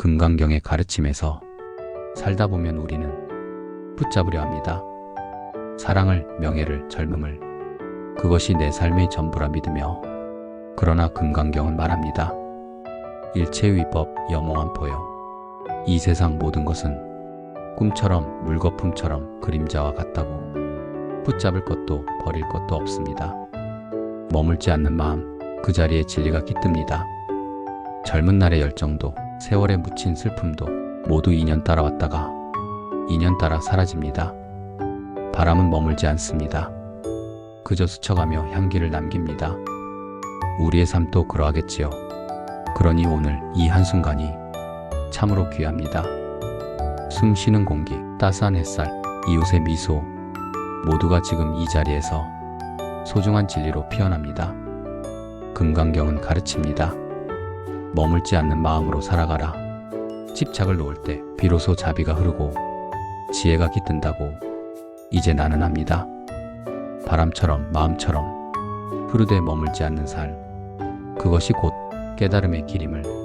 금강경의 가르침에서 살다 보면 우리는 붙잡으려 합니다. 사랑을, 명예를, 젊음을. 그것이 내 삶의 전부라 믿으며. 그러나 금강경은 말합니다. 일체위법 염호한 포요. 이 세상 모든 것은 꿈처럼 물거품처럼 그림자와 같다고. 붙잡을 것도 버릴 것도 없습니다. 머물지 않는 마음, 그 자리에 진리가 깃듭니다. 젊은 날의 열정도, 세월에 묻힌 슬픔도 모두 인연 따라 왔다가 인연 따라 사라집니다. 바람은 머물지 않습니다. 그저 스쳐가며 향기를 남깁니다. 우리의 삶도 그러하겠지요. 그러니 오늘 이 한순간이 참으로 귀합니다. 숨 쉬는 공기, 따스한 햇살, 이웃의 미소, 모두가 지금 이 자리에서 소중한 진리로 피어납니다. 금강경은 가르칩니다. 머물지 않는 마음으로 살아가라. 집착을 놓을 때 비로소 자비가 흐르고 지혜가 깃든다고 이제 나는 합니다. 바람처럼 마음처럼 흐르되 머물지 않는 삶. 그것이 곧 깨달음의 길임을